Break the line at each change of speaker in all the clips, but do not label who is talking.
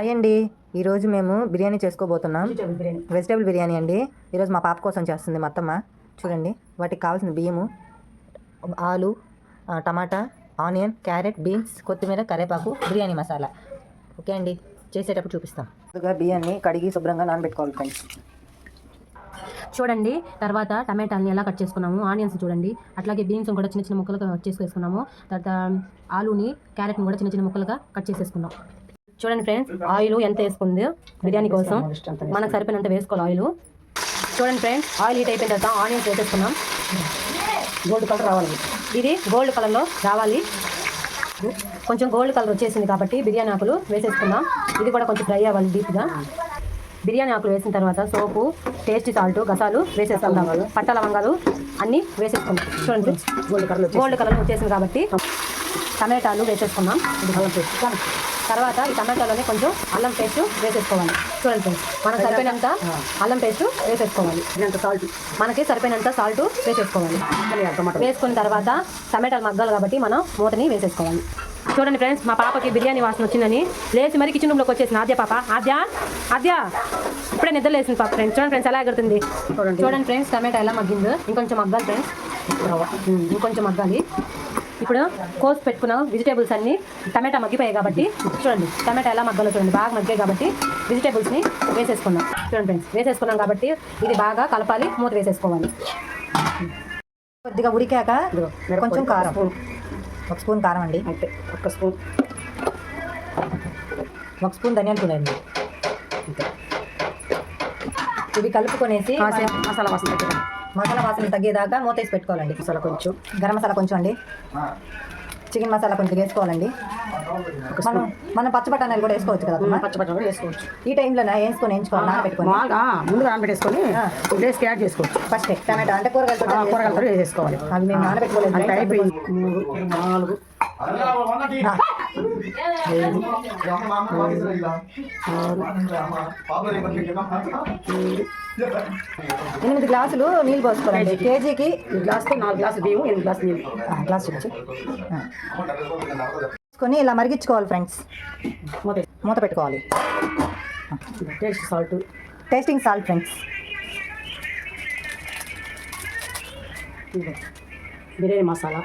Hi అండి. ఈరోజు మేము బిర్యానీ చేసుకోబోతున్నాం.
వెజిటేబుల్ బిర్యానీ.
అండి. ఈరోజు మా పాప కోసం చేస్తుంది మా అత్తమ్మ చూడండి వాటికి కావాల్సిన బియ్యము ఆలు టమాటా ఆనియన్ క్యారెట్ బీన్స్ కొత్తిమీర కరివేపాకు బిర్యానీ మసాలా. ఓకే అండి చేసేటప్పుడు చూపిస్తాం. ముందుగా బియ్యాన్ని కడిగి శుభ్రంగా నానబెట్టుకోవాలి ఫ్రెండ్స్.
చూడండి తర్వాత టమాటాని ఎలా కట్ చేసుకున్నాము ఆనియన్స్ చూడండి అట్లాగే బీన్స్ కూడా చిన్న చిన్న ముక్కలుగా కట్ చేసుకున్నాము తర్వాత ఆలుని క్యారెట్ని కూడా చిన్న చిన్న ముక్కలుగా కట్ చేసేసుకున్నాం. చూడండి ఫ్రెండ్స్ ఆయిల్ ఎంత వేసుకుంది? బిర్యానీ కోసం మనకు సరిపోయినంత వేసుకోవాలి ఆయిల్. చూడండి ఫ్రెండ్స్ ఆయిల్ హీట్ అయిపోయిన తర్వాత ఆనియన్స్ వేసేసుకున్నాం గోల్డ్ కలర్ రావాలి. ఇది గోల్డ్ కలర్లో రావాలి. కొంచెం గోల్డ్ కలర్ వచ్చేసింది కాబట్టి బిర్యానీ ఆకులు వేసేసుకుందాం. ఇది కూడా కొంచెం ఫ్రై అవ్వాలి డీప్గా బిర్యానీ ఆకులు వేసిన తర్వాత సోపు టేస్టీ సాల్ట్ గసాలు వేసేసుకుందాం. పట్ట లవంగాలు అన్నీ వేసేసుకుందాం. చూడండి గోల్డ్ కలర్ గోల్డ్ కలర్ వచ్చేసింది. కాబట్టి టమాటాలు వేసేసుకున్నాం ఇది అల్లం పేస్ట్ తర్వాత ఈ టమాటాలోనే కొంచెం అల్లం పేస్ట్ వేసేసుకోవాలి. చూడండి ఫ్రెండ్స్ మనకు సరిపోయినంత అల్లం పేస్ట్ వేసేసుకోవాలి. సాల్ట్. మనకి సరిపోయినంత సాల్ట్ వేసేసుకోవాలి. వేసుకున్న తర్వాత టమాటాలు మగ్గాలి కాబట్టి మనం మూతని వేసేసుకోవాలి. చూడండి ఫ్రెండ్స్ మా పాపకి బిర్యానీ వాసన వచ్చిందని లేచి మరి కిచెన్ రూమ్లోకి వచ్చేసింది ఆద్య పాప. ఆద్య? ఆద్య? ఇప్పుడే నిద్ర లేసింది పాప ఫ్రెండ్స్. చూడండి ఫ్రెండ్స్ ఎలా ఎగురుతుంది? చూడండి. ఫ్రెండ్స్ టమాటా ఎలా మగ్గిందో. ఇంకొంచెం మగ్గాలి ఫ్రెండ్స్. ఇంకొంచెం మగ్గాలి. ఇప్పుడు కోసి పెట్టుకున్న వెజిటేబుల్స్ అన్ని టమాటా మగ్గిపోయాయి కాబట్టి చూడండి టమాటా ఎలా మగ్గాలో చూడండి బాగా మగ్గాయి కాబట్టి వెజిటేబుల్స్ని వేసేసుకుందాం చూడండి ఫ్రెండ్స్ వేసేసుకున్నాం కాబట్టి ఇది బాగా కలపాలి మూత వేసేసుకోవాలి.
కొద్దిగా ఉడికాక కొంచెం కారం. ఒక స్పూన్ కారం అండి.
అయితే ఒక స్పూన్.
ఒక స్పూన్ ధనియాల అండి. ఇవి కలుపుకొనేసి
మసాలా తగ్గిన
మసాలా వాసన తగ్గేదాకా మూతేసి పెట్టుకోవాలండి
మసాలా కొంచెం
గరం మసాలా కొంచెం అండి చికెన్ మసాలా కొంచెం వేసుకోవాలండి మనం మనం పచ్చ బఠానీలు కూడా వేసుకోవచ్చు కదా?
పచ్చపచ్చ కూడా వేసుకోవచ్చు
ఈ టైంలో వేసుకొని వేయించుకోవాలి నానబెట్టుకొని
ముందుగా నానబెట్టేసుకొని. గ్రేస్కి యాడ్ చేసుకోవచ్చు
ఫస్ట్ టమాటా అంటే కూరగాయలతో
ఆ, కూరగాయలతో వేసేసుకోవాలి
అవి మేము నానబెట్టుకోలేదు.
అయిపోయింది మూడు నాలుగు ఐదు
ఎనిమిది గ్లాసులు నీళ్ళు పోసుకోవాలండి. కేజీకి
ఈ నాలుగు గ్లాసులు బియ్యం ఎనిమిది గ్లాసులు నీళ్ళు.
గ్లాస్ చూపించు ఆ. ఇలా మరిగించుకోవాలి ఫ్రెండ్స్.
మూత
మూత పెట్టుకోవాలి.
Taste salt.
Tasting salt friends.
Biryani masala.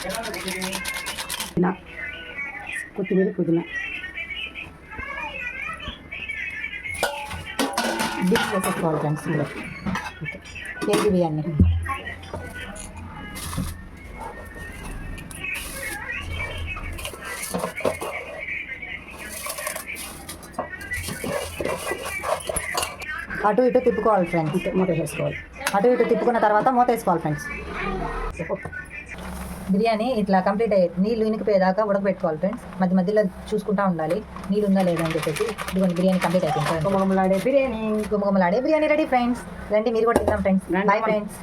పుదీనా కొత్తిమీర పుదీనా
డిష్ వేసేసుకోవాలి ఫ్రెండ్స్ ఇందులో కేజీ బియ్యాన్ని అటు ఇటు తిప్పుకోవాలి ఫ్రెండ్స్
అంతే మూత వేసుకోవాలి
అటు ఇటు తిప్పుకున్న తర్వాత మూత వేసుకోవాలి ఫ్రెండ్స్ బిర్యానీ ఇట్లా కంప్లీట్ అయ్యే నీళ్ళు ఇనికిపోయేదాకా ఉడకబెట్టుకోవాలి ఫ్రెండ్స్. మధ్య మధ్యలో చూసుకుంటా ఉండాలి. నీళ్ళు ఉందా లేదా అని చెప్పేసి ఇదిగోండి బిర్యానీ కంప్లీట్ అయిపోయింది
గుమగుమలాడే బిర్యానీ.
గుమగుమలాడే బిర్యానీ రెడీ ఫ్రెండ్స్. రండి మీరు కూడా తిందాం ఫ్రెండ్స్.
రండి.
Bye friends